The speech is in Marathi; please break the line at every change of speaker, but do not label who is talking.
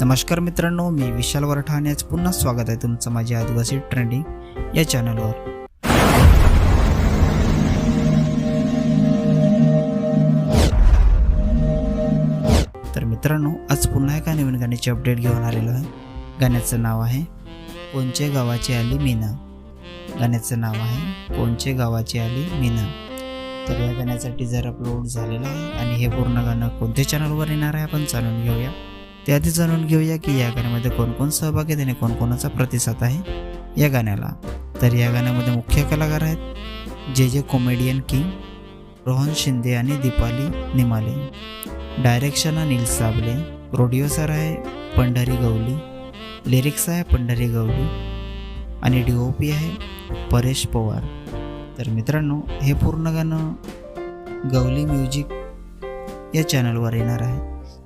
नमस्कार मित्रांनो मी विशाल वरठाणे आज पुन्हा स्वागत आहे तुमचं माझ्या आदिवासी ट्रेंडिंग या चॅनलवर. तर मित्रांनो आज पुन्हा एका नवीन गाण्याची अपडेट घेऊन आलेलो आहे. गाण्याचं नाव आहे कोणचे गावाची आली मीना. गाण्याचं नाव आहे कोणचे गावाची आली मीना. तर या गाण्याचा टीजर अपलोड झालेला आहे आणि हे पूर्ण गाणं कोणत्या चॅनलवर येणार आहे आपण जाणून घेऊया. ते आधी जाणून घेऊया की या गाण्यामध्ये कोण कोण सहभागी आहेत आणि कोणकोणाचा प्रतिसाद आहे या गाण्याला. तर या गाण्यामध्ये मुख्य कलाकार आहेत जे जे कॉमेडियन किंग रोहन शिंदे आणि दीपाली निमाले. डायरेक्शन अनिल साबले प्रोड्युसर आहे पंढरी गवली. लिरिक्स आहे पंढरी गवली. आणि डी ओ पी आहे परेश पवार. तर मित्रांनो हे पूर्ण गाणं गवली म्युझिक या चॅनलवर येणार आहे.